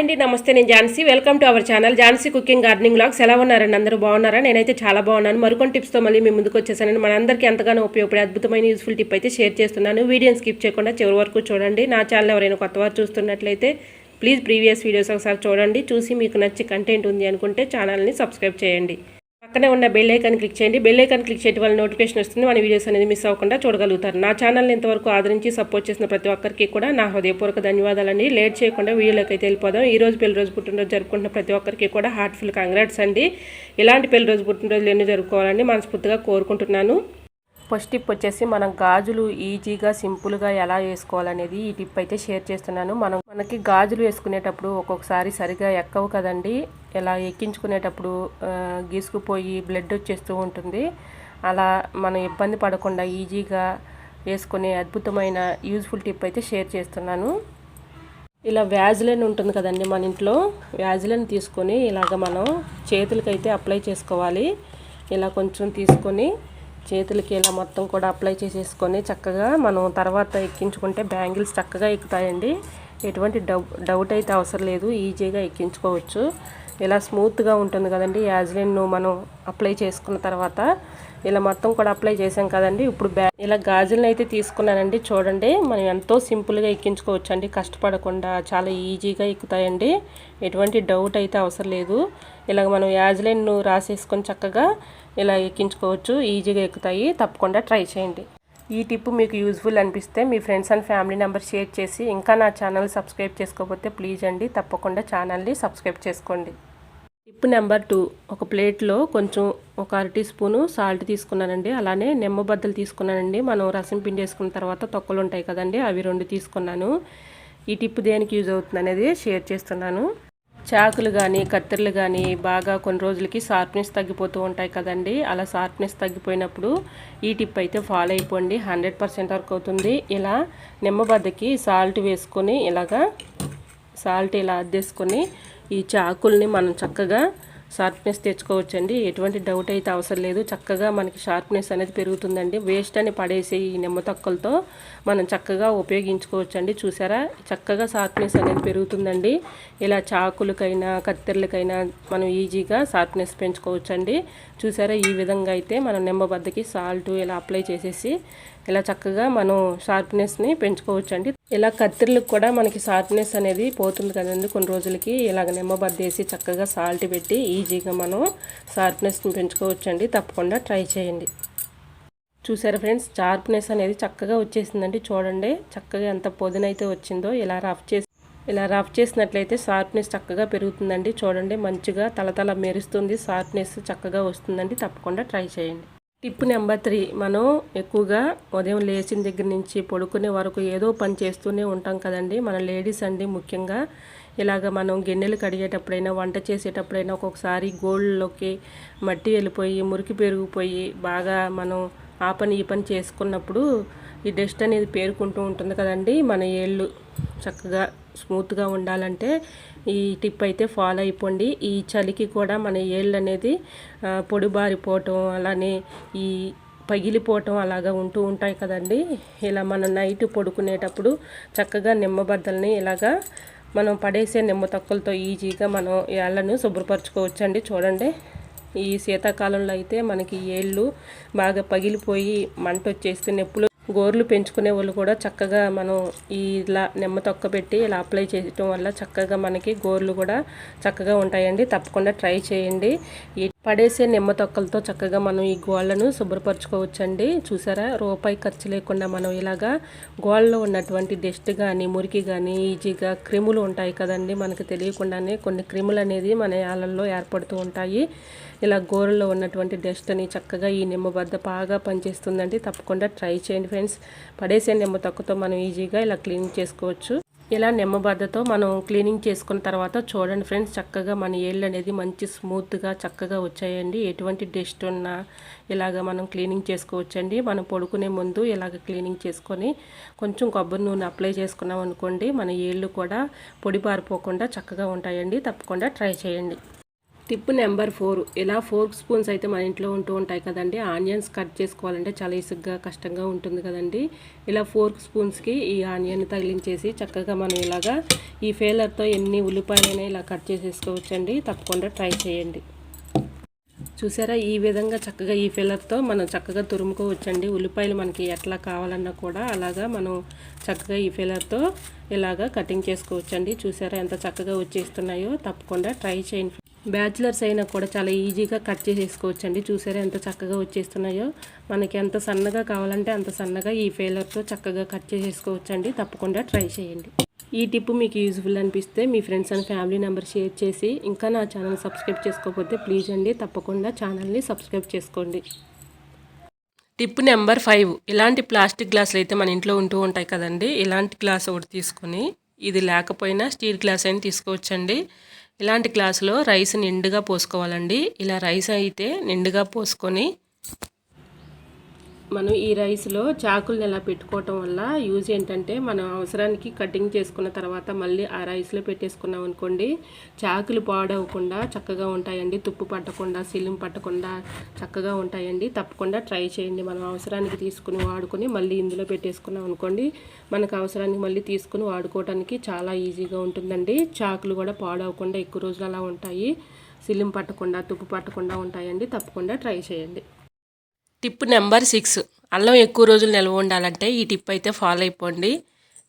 అండి నమస్తే నేను Jhansi. Welcome to our channel Jhansi cooking gardening log ఎలా ఉన్నారండి? అందరూ బాగున్నారా? నేనైతే చాలా బాగున్నాను. మరికొన్ని టిప్స్తో మళ్ళీ మీ ముందుకు వచ్చేసానండి. మనందరికీ ఎంతగానో ఉపయోగపడే అద్భుతమైన యూస్ఫుల్ టిప్ అయితే షేర్ చేస్తున్నాను. వీడియోని స్కిప్ చేయకుండా చివరి వరకు చూడండి. నా ఛానల్ ఎవరైనా కొత్త వారు చూస్తున్నట్లయితే ప్లీజ్ ప్రీవియస్ వీడియోస్ ఒకసారి చూడండి. చూసి మీకు నచ్చి కంటెంట్ ఉంది అనుకుంటే ఛానల్ని సబ్స్క్రైబ్ చేయండి. పక్కనే ఉన్న బెల్ ఐకాన్ క్లిక్ చేయండి. బెల్ ఐకాన్ క్లిక్ చేయడం వల్ల నోటిఫికేషన్ వస్తుంది. మన వీడియోస్ అనేది మిస్ అవ్వకుండా చూడగలుగుతారు. నా ఛానల్ని ఇంతవరకు ఆదరించి సపోర్ట్ చేసిన ప్రతి ఒక్కరికి కూడా నా హృదయపూర్వక ధన్యవాదాలండి. లేట్ చేయకుండా వీడియోలోకి అయితే వెళ్ళిపోదాం. ఈ రోజు పెళ్ళి రోజు పుట్టినరోజు జరుపుకుంటున్న ప్రతి ఒక్కరికి కూడా హార్ట్ఫుల్ కంగ్రాట్స్ అండి. ఇలాంటి పెళ్ళి రోజు పుట్టినరోజులు ఎన్ని జరుపుకోవాలని మనస్ఫూర్తిగా కోరుకుంటున్నాను. ఫస్ట్ టిప్ వచ్చేసి మనం గాజులు ఈజీగా సింపుల్గా ఎలా వేసుకోవాలనేది ఈ టిప్ అయితే షేర్ చేస్తున్నాను. మనం మనకి గాజులు వేసుకునేటప్పుడు ఒక్కొక్కసారి సరిగా ఎక్కవు కదండి. ఇలా ఎక్కించుకునేటప్పుడు గీసుకుపోయి బ్లడ్ వచ్చేస్తూ ఉంటుంది. అలా మనం ఇబ్బంది పడకుండా ఈజీగా వేసుకునే అద్భుతమైన యూజ్ఫుల్ టిప్ అయితే షేర్ చేస్తున్నాను. ఇలా వ్యాజిలైన్ ఉంటుంది కదండి మన ఇంట్లో. వ్యాజిలైన్ తీసుకొని ఇలాగ మనం చేతులకైతే అప్లై చేసుకోవాలి. ఇలా కొంచెం తీసుకొని చేతులకి ఇలా మొత్తం కూడా అప్లై చేసేసుకొని చక్కగా మనం తర్వాత ఎక్కించుకుంటే బ్యాంగిల్స్ చక్కగా ఎక్కుతాయండి. ఎటువంటి డౌ డౌట్ అయితే అవసరం లేదు. ఈజీగా ఎక్కించుకోవచ్చు. ఇలా స్మూత్గా ఉంటుంది కదండి. యాజ్లిన్ను మనం అప్లై చేసుకున్న తర్వాత ఇలా మొత్తం కూడా అప్లై చేసాం కదండి. ఇప్పుడు బ్యా ఇలా గాజులను అయితే తీసుకున్నానండి. చూడండి మనం ఎంతో సింపుల్గా ఎక్కించుకోవచ్చు అండి కష్టపడకుండా చాలా ఈజీగా ఎక్కుతాయండి. ఎటువంటి డౌట్ అయితే అవసరం లేదు. ఇలాగ మనం యాజ్లైన్ను రాసేసుకొని చక్కగా ఇలా ఎక్కించుకోవచ్చు. ఈజీగా ఎక్కుతాయి. తప్పకుండా ట్రై చేయండి. ఈ టిప్ మీకు యూజ్ఫుల్ అనిపిస్తే మీ friends and family members share చేసి ఇంకా నా ఛానల్ సబ్స్క్రైబ్ చేసుకోకపోతే ప్లీజ్ అండి. తప్పకుండా ఛానల్ని సబ్స్క్రైబ్ చేసుకోండి. టిప్ నెంబర్ టూ ఒక ప్లేట్లో కొంచెం ఒక అర టీ స్పూను సాల్ట్ తీసుకున్నానండి. అలానే నిమ్మబద్దలు తీసుకున్నానండి. మనం రసం పిండి వేసుకున్న తర్వాత తొక్కలు ఉంటాయి కదండి అవి రెండు తీసుకున్నాను. ఈ టిప్ దేనికి యూజ్ అవుతుంది అనేది షేర్ చేస్తున్నాను. చాకులు కానీ కత్తెరలు కానీ బాగా కొన్ని రోజులకి షార్ప్నెస్ తగ్గిపోతూ ఉంటాయి కదండి. అలా షార్ప్నెస్ తగ్గిపోయినప్పుడు ఈ టిప్ అయితే ఫాలో అయిపోండి. హండ్రెడ్ పర్సెంట్ వరకు అవుతుంది. ఇలా నిమ్మబద్దకి సాల్ట్ వేసుకొని ఇలాగా సాల్ట్ ఇలా అద్దేసుకొని ఈ చాకుల్ని మనం చక్కగా షార్ప్నెస్ తెచ్చుకోవచ్చండి. ఎటువంటి డౌట్ అయితే అవసరం లేదు. చక్కగా మనకి షార్ప్నెస్ అనేది పెరుగుతుందండి. వేస్ట్ అని పడేసే ఈ నిమ్మ తొక్కలతో మనం చక్కగా ఉపయోగించుకోవచ్చండి. చూసారా? చక్కగా షార్ప్నెస్ అనేది పెరుగుతుందండి. ఇలా చాకులకైనా కత్తెరలకైనా మనం ఈజీగా షార్ప్నెస్ పెంచుకోవచ్చండి. చూసారా? ఈ విధంగా అయితే మనం నిమ్మబద్దకి సాల్ట్ ఇలా అప్లై చేసేసి ఇలా చక్కగా మనం షార్ప్నెస్ని పెంచుకోవచ్చండి. ఇలా కత్తిర్లకు కూడా మనకి షార్ప్నెస్ అనేది పోతుంది కదండి కొన్ని రోజులకి ఇలాగ నిమ్మబద్దేసి చక్కగా సాల్ట్ పెట్టి ఈజీగా మనం షార్ప్నెస్ని పెంచుకోవచ్చండి. తప్పకుండా ట్రై చేయండి. చూసారా ఫ్రెండ్స్? షార్ప్నెస్ అనేది చక్కగా వచ్చేసిందండి. చూడండి చక్కగా ఎంత పొదినైతే వచ్చిందో ఇలా రఫ్ చేసి ఇలా రఫ్ చేసినట్లయితే షార్ప్నెస్ చక్కగా పెరుగుతుందండి. చూడండి మంచిగా తలతల మెరుస్తుంది. షార్ప్నెస్ చక్కగా వస్తుందండి. తప్పకుండా ట్రై చేయండి. Tip number three. మనం ఎక్కువగా ఉదయం లేచిన దగ్గర నుంచి పడుకునే వరకు ఏదో పని చేస్తూనే ఉంటాం కదండి. మన లేడీస్ అండి ముఖ్యంగా. ఇలాగ మనం గిన్నెలు కడిగేటప్పుడైనా వంట చేసేటప్పుడైనా ఒక్కొక్కసారి గోళ్ళలోకి మట్టి వెళ్ళిపోయి మురికి పెరిగిపోయి బాగా మనం ఆ పని ఈ పని చేసుకున్నప్పుడు ఈ డస్ట్ అనేది పేరుకుంటూ ఉంటుంది కదండి మన ఏళ్ళు. చక్కగా స్మూత్గా ఉండాలంటే ఈ టిప్ అయితే ఫాలో అయిపోండి. ఈ చలికి కూడా మన ఏళ్ళు అనేది పొడిబారిపోవటం అలానే ఈ పగిలిపోవటం అలాగా ఉంటూ ఉంటాయి కదండి. ఇలా మనం నైట్ పడుకునేటప్పుడు చక్కగా నిమ్మబద్దల్ని ఇలాగా మనం పడేసే నిమ్మ తొక్కలతో ఈజీగా మనం ఏళ్ళను శుభ్రపరచుకోవచ్చండి. చూడండి ఈ శీతాకాలంలో అయితే మనకి ఏళ్ళు బాగా పగిలిపోయి మంట వచ్చేస్తే నొప్పులు గోర్లు పెంచుకునే వాళ్ళు కూడా చక్కగా మనం ఇలా నిమ్మ తొక్క పెట్టి ఇలా అప్లై చేయటం వల్ల చక్కగా మనకి గోర్లు కూడా చక్కగా ఉంటాయండి. తప్పకుండా ట్రై చేయండి. పడేసే నిమ్మ తొక్కలతో చక్కగా మనం ఈ గోళ్ళను శుభ్రపరచుకోవచ్చండి. చూసారా? రూపాయి ఖర్చు లేకుండా మనం ఇలాగా గోళ్ళలో ఉన్నటువంటి డస్ట్ కానీ మురికి కానీ ఈజీగా క్రిములు ఉంటాయి కదండి. మనకు తెలియకుండానే కొన్ని క్రిములు అనేది మన యాలల్లో ఏర్పడుతూ ఉంటాయి. ఇలా గోరల్లో ఉన్నటువంటి డస్ట్ని చక్కగా ఈ నిమ్మ బద్ద బాగా పనిచేస్తుందండి. తప్పకుండా ట్రై చేయండి ఫ్రెండ్స్. పడేసే నిమ్మ తొక్కతో మనం ఈజీగా ఇలా క్లీన్ చేసుకోవచ్చు. ఇలా నిమ్మబద్దతో మనం క్లీనింగ్ చేసుకున్న తర్వాత చూడండి ఫ్రెండ్స్ చక్కగా మన ఏళ్ళు అనేది మంచి స్మూత్గా చక్కగా వచ్చాయండి. ఎటువంటి డస్ట్ ఉన్నా ఇలాగ మనం క్లీనింగ్ చేసుకోవచ్చండి. మనం పడుకునే ముందు ఇలాగ క్లీనింగ్ చేసుకొని కొంచెం కొబ్బరి నూనె అప్లై చేసుకున్నాం అనుకోండి మన ఏళ్ళు కూడా పొడి పారిపోకుండా చక్కగా ఉంటాయండి. తప్పకుండా ట్రై చేయండి. Tip number four. ఇలా ఫోర్క్ స్పూన్స్ అయితే మన ఇంట్లో ఉంటూ ఉంటాయి కదండి. ఆనియన్స్ కట్ చేసుకోవాలంటే చాలా ఇసుగ్గా కష్టంగా ఉంటుంది కదండి. ఇలా ఫోర్క్ స్పూన్స్కి ఈ ఆనియన్ తగిలించేసి చక్కగా మనం ఇలాగా ఈ ఫేలర్తో ఎన్ని ఉల్లిపాయలైనా ఇలా కట్ చేసేసుకోవచ్చండి. తప్పకుండా ట్రై చేయండి. చూసారా? ఈ విధంగా చక్కగా ఈ ఫిల్లర్తో మనం చక్కగా తురుముకోవచ్చండి. ఉల్లిపాయలు మనకి ఎట్లా కావాలన్నా కూడా అలాగా మనం చక్కగా ఈ ఫిల్లర్తో ఇలాగా కటింగ్ చేసుకోవచ్చండి. చూసారా? ఎంత చక్కగా వచ్చేస్తున్నాయో. తప్పకుండా ట్రై చేయండి. బ్యాచిలర్స్ అయినా కూడా చాలా ఈజీగా కట్ చేసేసుకోవచ్చండి. చూసారా ఎంత చక్కగా వచ్చేస్తున్నాయో. మనకి ఎంత సన్నగా కావాలంటే అంత సన్నగా ఈ ఫేలర్తో చక్కగా కట్ చేసేసుకోవచ్చండి. తప్పకుండా ట్రై చేయండి. ఈ టిప్ మీకు యూజ్ఫుల్ అనిపిస్తే మీ friends and family members share చేసి ఇంకా నా ఛానల్ సబ్స్క్రైబ్ చేసుకోకపోతే ప్లీజ్ అండి తప్పకుండా ఛానల్ని సబ్స్క్రైబ్ చేసుకోండి. Tip number five. ఇలాంటి ప్లాస్టిక్ గ్లాసులు అయితే మన ఇంట్లో ఉంటూ ఉంటాయి కదండి. ఇలాంటి గ్లాస్ ఒకటి తీసుకొని ఇది లేకపోయినా స్టీల్ గ్లాస్ అయినా తీసుకోవచ్చండి. ఇలాంటి గ్లాసులో రైస్ నిండుగా పోసుకోవాలండి. ఇలా రైస్ అయితే నిండుగా పోసుకొని మనం ఈ రైస్లో చాకులను ఎలా పెట్టుకోవటం వల్ల యూజ్ ఏంటంటే మనం అవసరానికి కటింగ్ చేసుకున్న తర్వాత మళ్ళీ ఆ రైస్లో పెట్టేసుకున్నాం అనుకోండి చాకులు పాడవకుండా చక్కగా ఉంటాయండి. తుప్పు పట్టకుండా సిలిం పట్టకుండా చక్కగా ఉంటాయండి. తప్పకుండా ట్రై చేయండి. మనం అవసరానికి తీసుకుని వాడుకొని మళ్ళీ ఇందులో పెట్టేసుకున్నాం అనుకోండి మనకు అవసరానికి మళ్ళీ తీసుకుని వాడుకోవడానికి చాలా ఈజీగా ఉంటుందండి. చాకులు కూడా పాడవకుండా ఎక్కువ రోజులు అలా ఉంటాయి. సిలిం పట్టకుండా తుప్పు పట్టకుండా ఉంటాయండి. తప్పకుండా ట్రై చేయండి. Tip number six. అల్లం ఎక్కువ రోజులు నిల్వ ఉండాలంటే ఈ టిప్ అయితే ఫాలో అయిపోండి.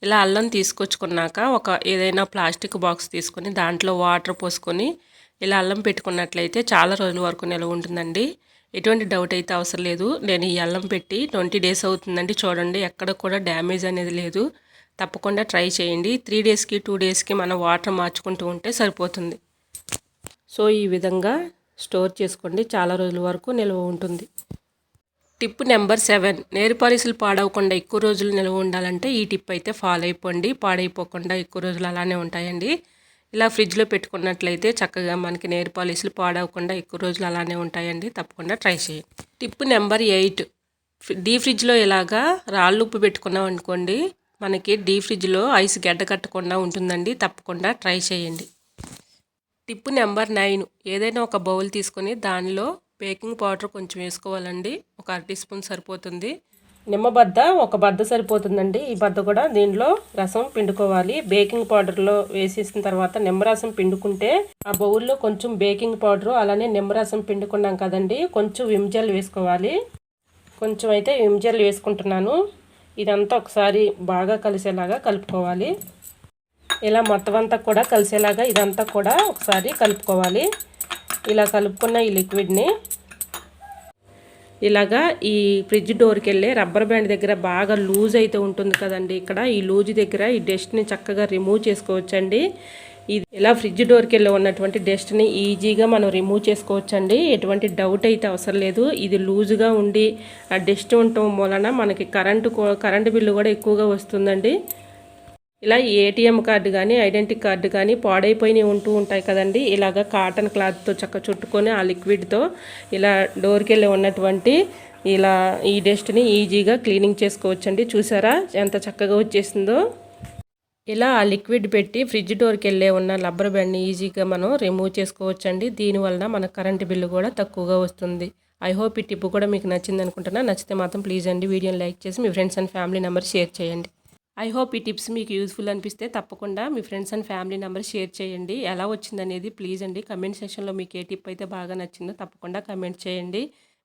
ఇలా అల్లం తీసుకొచ్చుకున్నాక ఒక ఏదైనా ప్లాస్టిక్ బాక్స్ తీసుకొని దాంట్లో వాటర్ పోసుకొని ఇలా అల్లం పెట్టుకున్నట్లయితే చాలా రోజుల వరకు నిల్వ ఉంటుందండి. ఎటువంటి డౌట్ అయితే అవసరం లేదు. నేను ఈ అల్లం పెట్టి ట్వంటీ డేస్ అవుతుందండి. చూడండి ఎక్కడ కూడా డ్యామేజ్ అనేది లేదు. తప్పకుండా ట్రై చేయండి. త్రీ డేస్కి టూ డేస్కి మనం వాటర్ మార్చుకుంటూ ఉంటే సరిపోతుంది. సో ఈ విధంగా స్టోర్ చేసుకోండి. చాలా రోజుల వరకు నిల్వ ఉంటుంది. Tip number seven. నేరు పాలిసులు పాడవకుండా ఎక్కువ రోజులు నిల్వ ఉండాలంటే ఈ టిప్ అయితే ఫాలో అయిపోండి. పాడైపోకుండా ఎక్కువ రోజులు అలానే ఉంటాయండి. ఇలా ఫ్రిడ్జ్లో పెట్టుకున్నట్లయితే చక్కగా మనకి నేరు పాలిసులు పాడవకుండా ఎక్కువ రోజులు అలానే ఉంటాయండి. తప్పకుండా ట్రై చేయండి. Tip number eight. డీ ఫ్రిడ్జ్లో ఇలాగా రాళ్ళు ఉప్పు పెట్టుకున్నాం అనుకోండి మనకి డీ ఫ్రిడ్జ్లో ఐస్ గడ్డ కట్టకుండా ఉంటుందండి. తప్పకుండా ట్రై చేయండి. Tip number nine. ఏదైనా ఒక బౌల్ తీసుకొని దానిలో బేకింగ్ పౌడర్ కొంచెం వేసుకోవాలండి. ఒక అర టీ స్పూన్ సరిపోతుంది. నిమ్మబద్ద ఒక బద్ద సరిపోతుందండి. ఈ బద్ద కూడా దీనిలో రసం పిండుకోవాలి. బేకింగ్ పౌడర్లో వేసేసిన తర్వాత నిమ్మరసం పిండుకుంటే ఆ బౌల్లో కొంచెం బేకింగ్ పౌడర్ అలానే నిమ్మరసం పిండుకున్నాం కదండి. కొంచెం విమ్జల్ వేసుకోవాలి. కొంచెం అయితే విమ్జల్ వేసుకుంటున్నాను. ఇదంతా ఒకసారి బాగా కలిసేలాగా కలుపుకోవాలి. ఇలా మొత్తం అంతా కూడా కలిసేలాగా ఇదంతా కూడా ఒకసారి కలుపుకోవాలి. ఇలా కలుపుకున్న ఈ లిక్విడ్ని ఇలాగా ఈ ఫ్రిడ్జ్ డోర్కి వెళ్ళే రబ్బర్ బ్యాండ్ దగ్గర బాగా లూజ్ అయితే ఉంటుంది కదండి ఇక్కడ. ఈ లూజ్ దగ్గర ఈ డస్ట్ని చక్కగా రిమూవ్ చేసుకోవచ్చండి. ఇది ఇలా ఫ్రిడ్జ్ డోర్కి వెళ్ళి ఉన్నటువంటి డస్ట్ని ఈజీగా మనం రిమూవ్ చేసుకోవచ్చండి. ఎటువంటి డౌట్ అయితే అవసరం లేదు. ఇది లూజ్గా ఉండి ఆ డస్ట్ ఉండటం వలన మనకి కరెంటు కరెంటు బిల్లు కూడా ఎక్కువగా వస్తుందండి. ఇలా ఏటీఎం కార్డు కానీ ఐడెంటిటీ కార్డు కానీ పాడైపోయినవి ఉంటూ ఉంటాయి కదండి. ఇలాగ కాటన్ క్లాత్తో చక్క చుట్టుకొని ఆ లిక్విడ్తో ఇలా డోర్కి వెళ్ళి ఉన్నటువంటి ఇలా ఈ డస్ట్ని ఈజీగా క్లీనింగ్ చేసుకోవచ్చండి. చూసారా ఎంత చక్కగా వచ్చేసిందో? ఇలా ఆ లిక్విడ్ పెట్టి ఫ్రిడ్జ్ డోర్కి వెళ్ళే ఉన్న లబ్బర్ బ్యాండ్ని ఈజీగా మనం రిమూవ్ చేసుకోవచ్చండి. దీనివలన మన కరెంటు బిల్లు కూడా తక్కువగా వస్తుంది. ఐ హోప్ ఈ టిప్ కూడా మీకు నచ్చింది అనుకుంటున్నా నచ్చితే మాత్రం ప్లీజ్ అండి వీడియోని లైక్ చేసి మీ friends and family members share చేయండి. ఐ హోప్ ఈ టిప్స్ మీకు యూజ్ఫుల్ అనిపిస్తే తప్పకుండా మీ friends and family members share చేయండి. ఎలా వచ్చిందనేది ప్లీజ్ అండి. కమెంట్ సెక్షన్లో మీకు ఏ టిప్ అయితే బాగా నచ్చిందో తప్పకుండా కమెంట్ చేయండి.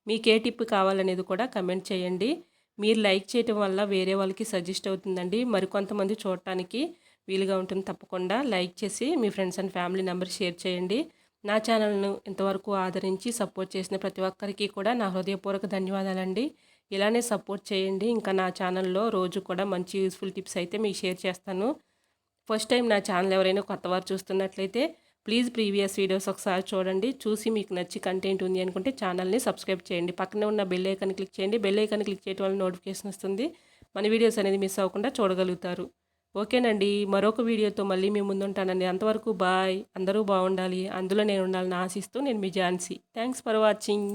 మీకు ఏ టిప్ కావాలనేది కూడా కమెంట్ చేయండి. మీరు లైక్ చేయటం వల్ల వేరే వాళ్ళకి సజెస్ట్ అవుతుందండి. మరికొంతమంది చూడటానికి వీలుగా ఉంటుంది తప్పకుండా లైక్ చేసి మీ friends and family members share చేయండి. నా ఛానల్ను ఇంతవరకు ఆదరించి సపోర్ట్ చేసిన ప్రతి ఒక్కరికి కూడా నా హృదయపూర్వక ధన్యవాదాలండి. ఇలానే సపోర్ట్ చేయండి. ఇంకా నా ఛానల్లో రోజు కూడా మంచి యూస్ఫుల్ టిప్స్ అయితే మీకు షేర్ చేస్తాను. ఫస్ట్ టైం నా ఛానల్ ఎవరైనా కొత్తవారు చూస్తున్నట్లయితే ప్లీజ్ ప్రీవియస్ వీడియోస్ ఒకసారి చూడండి. చూసి మీకు నచ్చి కంటెంట్ ఉంది అనుకుంటే ఛానల్ని సబ్స్క్రైబ్ చేయండి. పక్కనే ఉన్న బెల్ ఐకన్ క్లిక్ చేయండి. బెల్ ఐకన్ క్లిక్ చేయడం వల్ల నోటిఫికేషన్ వస్తుంది. మన వీడియోస్ అనేది మిస్ అవ్వకుండా చూడగలుగుతారు. ఓకేనండి. మరొక వీడియోతో మళ్ళీ మీ ముందుంటానండి అంతవరకు బాయ్. అందరూ బాగుండాలి. అందులో నేను ఉండాలని ఆశిస్తూ నేను మీ ఝాన్సీ. Thanks for watching.